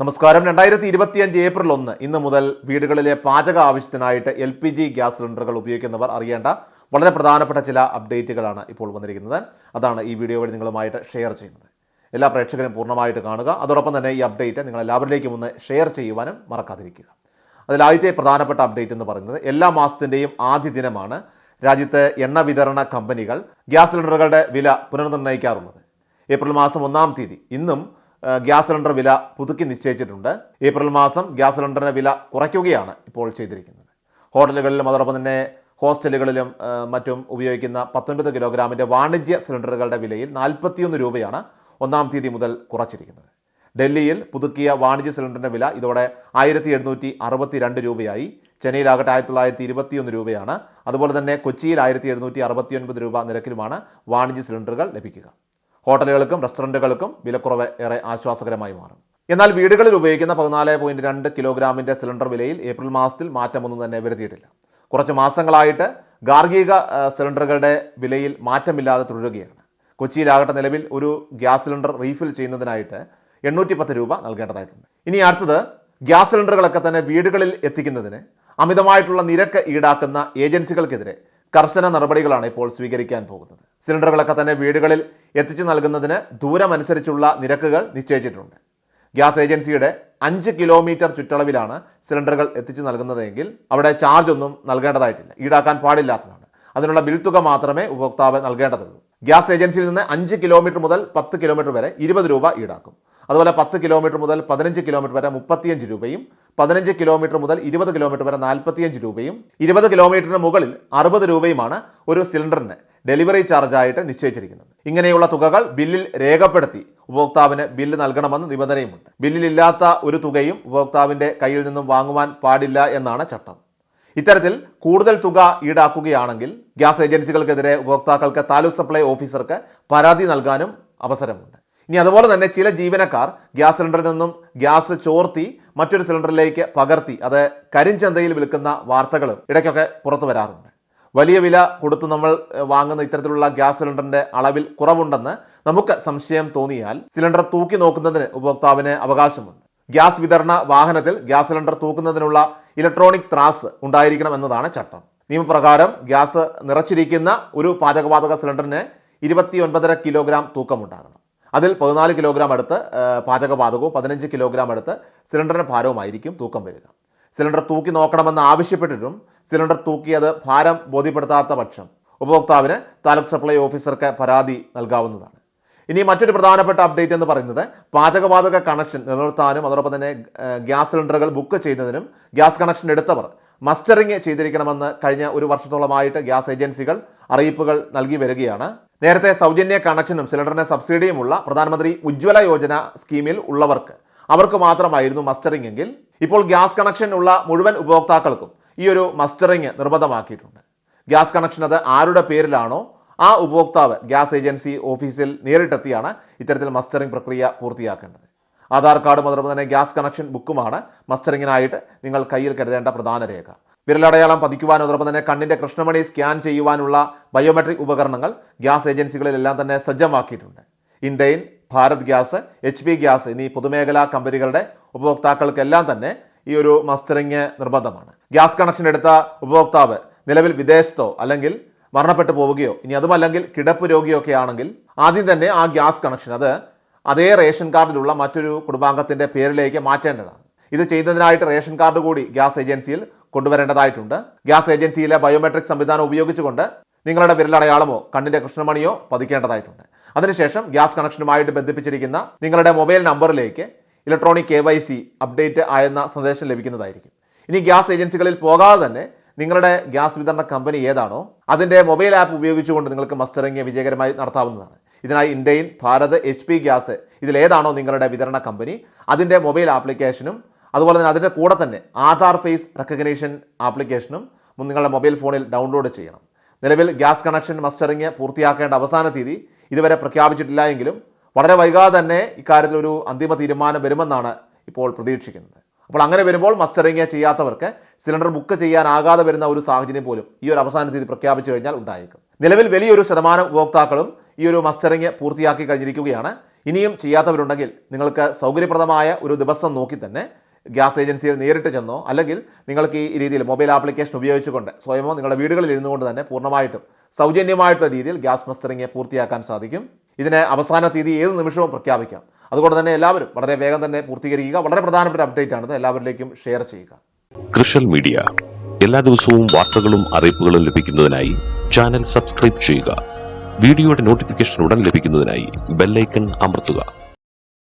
നമസ്കാരം. രണ്ടായിരത്തി ഇരുപത്തിയഞ്ച് ഏപ്രിൽ ഒന്ന് ഇന്ന് മുതൽ വീടുകളിലെ പാചക ആവശ്യത്തിനായിട്ട് എൽ പി ജി ഗ്യാസ് സിലിണ്ടറുകൾ ഉപയോഗിക്കുന്നവർ അറിയേണ്ട വളരെ പ്രധാനപ്പെട്ട ചില അപ്ഡേറ്റുകളാണ് ഇപ്പോൾ വന്നിരിക്കുന്നത്. അതാണ് ഈ വീഡിയോ വഴി നിങ്ങളുമായിട്ട് ഷെയർ ചെയ്യുന്നത്. എല്ലാ പ്രേക്ഷകരും പൂർണമായിട്ട് കാണുക. അതോടൊപ്പം തന്നെ ഈ അപ്ഡേറ്റ് നിങ്ങൾ എല്ലാവരിലേക്കും ഒന്ന് ഷെയർ ചെയ്യുവാനും മറക്കാതിരിക്കുക. അതിൽ ആദ്യത്തെ പ്രധാനപ്പെട്ട അപ്ഡേറ്റ് എന്ന് പറയുന്നത് എല്ലാ മാസത്തിന്റെയും ആദ്യ ദിനമാണ് രാജ്യത്തെ എണ്ണ വിതരണ കമ്പനികൾ ഗ്യാസ് സിലിണ്ടറുകളുടെ വില പുനർനിർണയിക്കാറുള്ളത്. ഏപ്രിൽ മാസം ഒന്നാം തീയതി. ഇന്നും ഗ്യാസ് സിലിണ്ടർ വില പുതുക്കി നിശ്ചയിച്ചിട്ടുണ്ട്. ഏപ്രിൽ മാസം ഗ്യാസ് സിലിണ്ടറിന്റെ വില കുറയ്ക്കുകയാണ് ഇപ്പോൾ ചെയ്തിരിക്കുന്നത്. ഹോട്ടലുകളിലും അതോടൊപ്പം തന്നെ ഹോസ്റ്റലുകളിലും മറ്റും ഉപയോഗിക്കുന്ന പത്തൊൻപത് കിലോഗ്രാമിന്റെ വാണിജ്യ സിലിണ്ടറുകളുടെ വിലയിൽ നാൽപ്പത്തിയൊന്ന് രൂപയാണ് ഒന്നാം തീയതി മുതൽ കുറച്ചിരിക്കുന്നത്. ഡൽഹിയിൽ പുതുക്കിയ വാണിജ്യ സിലിണ്ടറിന്റെ വില ഇതോടെ ആയിരത്തി എഴുന്നൂറ്റി അറുപത്തി രണ്ട് രൂപയായി. ചെന്നൈയിലാകട്ടെ ആയിരത്തി തൊള്ളായിരത്തി ഇരുപത്തിയൊന്ന് രൂപയാണ്. അതുപോലെ തന്നെ കൊച്ചിയിൽ ആയിരത്തി എഴുന്നൂറ്റി അറുപത്തി ഒൻപത് രൂപ നിരക്കിലുമാണ് വാണിജ്യ സിലിണ്ടറുകൾ ലഭിക്കുക. ഹോട്ടലുകൾക്കും റെസ്റ്റോറന്റുകൾക്കും വിലക്കുറവ് ഏറെ ആശ്വാസകരമായി മാറും. എന്നാൽ വീടുകളിൽ ഉപയോഗിക്കുന്ന പതിനാല് പോയിന്റ് രണ്ട് കിലോഗ്രാമിന്റെ സിലിണ്ടർ വിലയിൽ ഏപ്രിൽ മാസത്തിൽ മാറ്റമൊന്നും തന്നെ വരുത്തിയിട്ടില്ല. കുറച്ച് മാസങ്ങളായിട്ട് ഗാർഹിക സിലിണ്ടറുകളുടെ വിലയിൽ മാറ്റമില്ലാതെ തുടരുകയാണ്. കൊച്ചിയിലാകട്ടെ നിലവിൽ ഒരു ഗ്യാസ് സിലിണ്ടർ റീഫിൽ ചെയ്യുന്നതിനായിട്ട് എണ്ണൂറ്റി പത്ത് രൂപ നൽകേണ്ടതായിട്ടുണ്ട്. ഇനി അടുത്തത് ഗ്യാസ് സിലിണ്ടറുകളൊക്കെ തന്നെ വീടുകളിൽ എത്തിക്കുന്നതിന് അമിതമായിട്ടുള്ള നിരക്ക് ഈടാക്കുന്ന ഏജൻസികൾക്കെതിരെ കർശന നടപടികളാണ് ഇപ്പോൾ സ്വീകരിക്കാൻ പോകുന്നത്. സിലിണ്ടറുകളൊക്കെ തന്നെ വീടുകളിൽ എത്തിച്ചു നൽകുന്നതിന് ദൂരമനുസരിച്ചുള്ള നിരക്കുകൾ നിശ്ചയിച്ചിട്ടുണ്ട്. ഗ്യാസ് ഏജൻസിയുടെ അഞ്ച് കിലോമീറ്റർ ചുറ്റളവിലാണ് സിലിണ്ടറുകൾ എത്തിച്ചു നൽകുന്നതെങ്കിൽ അവിടെ ചാർജ് ഒന്നും നൽകേണ്ടതായിട്ടില്ല. ഈടാക്കാൻ പാടില്ലാത്തതാണ്. അതിനുള്ള ബിൽ തുക മാത്രമേ ഉപഭോക്താവ് നൽകേണ്ടതുള്ളൂ. ഗ്യാസ് ഏജൻസിയിൽ നിന്ന് അഞ്ച് കിലോമീറ്റർ മുതൽ പത്ത് കിലോമീറ്റർ വരെ ഇരുപത് രൂപ ഈടാക്കും. അതുപോലെ പത്ത് കിലോമീറ്റർ മുതൽ പതിനഞ്ച് കിലോമീറ്റർ വരെ മുപ്പത്തിയഞ്ച് രൂപയും പതിനഞ്ച് കിലോമീറ്റർ മുതൽ ഇരുപത് കിലോമീറ്റർ വരെ നാൽപ്പത്തിയഞ്ച് രൂപയും ഇരുപത് കിലോമീറ്ററിന് മുകളിൽ അറുപത് രൂപയുമാണ് ഒരു സിലിണ്ടറിന് ഡെലിവറി ചാർജായിട്ട് നിശ്ചയിച്ചിരിക്കുന്നത്. ഇങ്ങനെയുള്ള തുകകൾ ബില്ലിൽ രേഖപ്പെടുത്തി ഉപഭോക്താവിന് ബില്ല് നൽകണമെന്ന് നിബന്ധനയുമുണ്ട്. ബില്ലിലില്ലാത്ത ഒരു തുകയും ഉപഭോക്താവിന്റെ കയ്യിൽ നിന്നും വാങ്ങുവാൻ പാടില്ല എന്നാണ് ചട്ടം. ഇത്തരത്തിൽ കൂടുതൽ തുക ഈടാക്കുകയാണെങ്കിൽ ഗ്യാസ് ഏജൻസികൾക്കെതിരെ ഉപഭോക്താക്കൾക്ക് താലൂക്ക് സപ്ലൈ ഓഫീസർക്ക് പരാതി നൽകാനും അവസരമുണ്ട്. ഇനി അതുപോലെ തന്നെ ചില ജീവനക്കാർ ഗ്യാസ് സിലിണ്ടറിൽ നിന്നും ഗ്യാസ് ചോർത്തി മറ്റൊരു സിലിണ്ടറിലേക്ക് പകർത്തി അത് കരിഞ്ചന്തയിൽ വിൽക്കുന്ന വാർത്തകളും ഇടയ്ക്കൊക്കെ പുറത്തു വരാറുണ്ട്. വലിയ വില കൊടുത്ത് നമ്മൾ വാങ്ങുന്ന ഇത്തരത്തിലുള്ള ഗ്യാസ് സിലിണ്ടറിന്റെ അളവിൽ കുറവുണ്ടെന്ന് നമുക്ക് സംശയം തോന്നിയാൽ സിലിണ്ടർ തൂക്കി നോക്കുന്നതിന് ഉപഭോക്താവിന് അവകാശമുണ്ട്. ഗ്യാസ് വിതരണ വാഹനത്തിൽ ഗ്യാസ് സിലിണ്ടർ തൂക്കുന്നതിനുള്ള ഇലക്ട്രോണിക് ത്രാസ് ഉണ്ടായിരിക്കണം എന്നതാണ് ചട്ടം. നിയമപ്രകാരം ഗ്യാസ് നിറച്ചിരിക്കുന്ന ഒരു പാചകവാതക സിലിണ്ടറിന് ഇരുപത്തി ഒൻപതര കിലോഗ്രാം തൂക്കമുണ്ടാകണം. അതിൽ പതിനാല് കിലോഗ്രാം അടുത്ത് പാചകവാതകവും പതിനഞ്ച് കിലോഗ്രാം അടുത്ത് സിലിണ്ടറിന്റെ ഭാരവുമായിരിക്കും തൂക്കം വരിക. സിലിണ്ടർ തൂക്കി നോക്കണമെന്ന് ആവശ്യപ്പെട്ടിട്ടും സിലിണ്ടർ തൂക്കിയത് ഭാരം ബോധ്യപ്പെടുത്താത്ത പക്ഷം ഉപഭോക്താവിന് താലൂക്ക് സപ്ലൈ ഓഫീസർക്ക് പരാതി നൽകാവുന്നതാണ്. ഇനി മറ്റൊരു പ്രധാനപ്പെട്ട അപ്ഡേറ്റ് എന്ന് പറയുന്നത് പാചകവാതക കണക്ഷൻ നിലനിർത്താനും അതോടൊപ്പം തന്നെ ഗ്യാസ് സിലിണ്ടറുകൾ ബുക്ക് ചെയ്യുന്നതിനും ഗ്യാസ് കണക്ഷൻ എടുത്തവർ മസ്റ്ററിങ് ചെയ്തിരിക്കണമെന്ന് കഴിഞ്ഞ ഒരു വർഷത്തോളമായിട്ട് ഗ്യാസ് ഏജൻസികൾ അറിയിപ്പുകൾ നൽകി വരികയാണ്. നേരത്തെ സൗജന്യ കണക്ഷനും സിലിണ്ടറിന് സബ്സിഡിയുമുള്ള പ്രധാനമന്ത്രി ഉജ്ജ്വല യോജന സ്കീമിൽ ഉള്ളവർക്ക് അവർക്ക് മാത്രമായിരുന്നു മസ്റ്ററിംഗ് എങ്കിൽ ഇപ്പോൾ ഗ്യാസ് കണക്ഷൻ ഉള്ള മുഴുവൻ ഉപഭോക്താക്കൾക്കും ഈ ഒരു മസ്റ്ററിംഗ് നിർബന്ധമാക്കിയിട്ടുണ്ട്. ഗ്യാസ് കണക്ഷൻ അത് ആരുടെ പേരിലാണോ ആ ഉപഭോക്താവ് ഗ്യാസ് ഏജൻസി ഓഫീസിൽ നേരിട്ടെത്തിയാണ് ഇത്തരത്തിൽ മസ്റ്ററിംഗ് പ്രക്രിയ പൂർത്തിയാക്കേണ്ടത്. ആധാർ കാർഡ് അതോടൊപ്പം തന്നെ ഗ്യാസ് കണക്ഷൻ ബുക്കുമാണ് മസ്റ്ററിങ്ങിനായിട്ട് നിങ്ങൾ കയ്യിൽ കരുതേണ്ട പ്രധാന രേഖ. വിരലടയാളം പതിക്കുവാനോടൊപ്പം തന്നെ കണ്ണിന്റെ കൃഷ്ണമണി സ്കാൻ ചെയ്യുവാനുള്ള ബയോമെട്രിക് ഉപകരണങ്ങൾ ഗ്യാസ് ഏജൻസികളിലെല്ലാം തന്നെ സജ്ജമാക്കിയിട്ടുണ്ട്. Indane Bharat gas H P gas എന്നീ പൊതുമേഖലാ കമ്പനികളുടെ ഉപഭോക്താക്കൾക്കെല്ലാം തന്നെ ഈ ഒരു മസ്റ്ററിങ് നിർബന്ധമാണ്. ഗ്യാസ് കണക്ഷൻ എടുത്ത ഉപഭോക്താവ് നിലവിൽ വിദേശത്തോ അല്ലെങ്കിൽ മരണപ്പെട്ടു പോവുകയോ ഇനി അതുമല്ലെങ്കിൽ കിടപ്പ് രോഗിയോ ഒക്കെ ആണെങ്കിൽ ആദ്യം തന്നെ ആ ഗ്യാസ് കണക്ഷൻ അത് അതേ റേഷൻ കാർഡിലുള്ള മറ്റൊരു കുടുംബാംഗത്തിന്റെ പേരിലേക്ക് മാറ്റേണ്ടതാണ്. ഇത് ചെയ്യുന്നതിനായിട്ട് റേഷൻ കാർഡ് കൂടി ഗ്യാസ് ഏജൻസിയിൽ കൊണ്ടുവരേണ്ടതായിട്ടുണ്ട്. ഗ്യാസ് ഏജൻസിയിലെ ബയോമെട്രിക് സംവിധാനം ഉപയോഗിച്ചുകൊണ്ട് നിങ്ങളുടെ വിരലടയാളമോ കണ്ണിന്റെ കൃഷ്ണമണിയോ പതിക്കേണ്ടതായിട്ടുണ്ട്. അതിനുശേഷം ഗ്യാസ് കണക്ഷനുമായിട്ട് ബന്ധിപ്പിച്ചിരിക്കുന്ന നിങ്ങളുടെ മൊബൈൽ നമ്പറിലേക്ക് electronic K Y C update ആയെന്ന സന്ദേശം ലഭിക്കുന്നതായിരിക്കും. ഇനി ഗ്യാസ് ഏജൻസികളിൽ പോകാതെ തന്നെ നിങ്ങളുടെ ഗ്യാസ് വിതരണ കമ്പനി ഏതാണോ അതിന്റെ മൊബൈൽ ആപ്പ് ഉപയോഗിച്ചുകൊണ്ട് നിങ്ങൾക്ക് മസ്റ്ററിങ് വിജയകരമായി നടത്താവുന്നതാണ്. ഇതിനായി ഇന്ത്യയിൽ ഭാരത് എച്ച് പി ഗ്യാസ് ഇതിലേതാണോ നിങ്ങളുടെ വിതരണ കമ്പനി അതിന്റെ മൊബൈൽ ആപ്ലിക്കേഷനും അതുപോലെ തന്നെ അതിന്റെ കൂടെ തന്നെ ആധാർ ഫേസ് റെക്കഗ്നേഷൻ ആപ്ലിക്കേഷനും നിങ്ങളുടെ മൊബൈൽ ഫോണിൽ ഡൗൺലോഡ് ചെയ്യണം. നിലവിൽ ഗ്യാസ് കണക്ഷൻ മസ്റ്ററിങ് പൂർത്തിയാക്കേണ്ട അവസാന തീയതി ഇതുവരെ പ്രഖ്യാപിച്ചിട്ടില്ല എങ്കിലും വളരെ വൈകാതെ തന്നെ ഇക്കാര്യത്തിൽ ഒരു അന്തിമ തീരുമാനം വരുമെന്നാണ് ഇപ്പോൾ പ്രതീക്ഷിക്കുന്നത്. അപ്പോൾ അങ്ങനെ വരുമ്പോൾ മസ്റ്ററിങ് ചെയ്യാത്തവർക്ക് സിലിണ്ടർ ബുക്ക് ചെയ്യാനാകാതെ വരുന്ന ഒരു സാഹചര്യം പോലും ഈ ഒരു അവസാന തീയതി പ്രഖ്യാപിച്ചു കഴിഞ്ഞാൽ ഉണ്ടായേക്കും. നിലവിൽ വലിയൊരു ശതമാനം ഉപഭോക്താക്കളും ഈ ഒരു മസ്റ്ററിങ് പൂർത്തിയാക്കി കഴിഞ്ഞിരിക്കുകയാണ്. ഇനിയും ചെയ്യാത്തവരുണ്ടെങ്കിൽ നിങ്ങൾക്ക് സൗകര്യപ്രദമായ ഒരു ദിവസം നോക്കി തന്നെ ഗ്യാസ് ഏജൻസിയിൽ നേരിട്ട് ചെന്നോ അല്ലെങ്കിൽ നിങ്ങൾക്ക് ഈ രീതിയിൽ മൊബൈൽ ആപ്ലിക്കേഷൻ ഉപയോഗിച്ചുകൊണ്ട് സ്വയമോ നിങ്ങളുടെ വീടുകളിൽ ഇരുന്നുകൊണ്ട് തന്നെ പൂർണമായിട്ടും സൗജന്യമായിട്ടുള്ള രീതിയിൽ ഗ്യാസ് മസ്റ്ററിങ് പൂർത്തിയാക്കാൻ സാധിക്കും. ഇതിന് അവസാന തീയതി ഏത് നിമിഷവും പ്രഖ്യാപിക്കാം. അതുകൊണ്ട് തന്നെ എല്ലാവരും വളരെ വേഗം തന്നെ പൂർത്തീകരിക്കുക. വളരെ പ്രധാനപ്പെട്ട അപ്ഡേറ്റ് ആണിത് എല്ലാവരിലേക്കും ഷെയർ ചെയ്യുക. Social media. എല്ലാ ദിവസവും വാർത്തകളും അറിയിപ്പുകളും ലഭിക്കുന്നതിനായി ചാനൽ സബ്സ്ക്രൈബ് ചെയ്യുക. വീഡിയോയുടെ നോട്ടിഫിക്കേഷൻ ഉടൻ ലഭിക്കുന്നതിനായി ബെല്ലൈക്കൺ അമർത്തുക.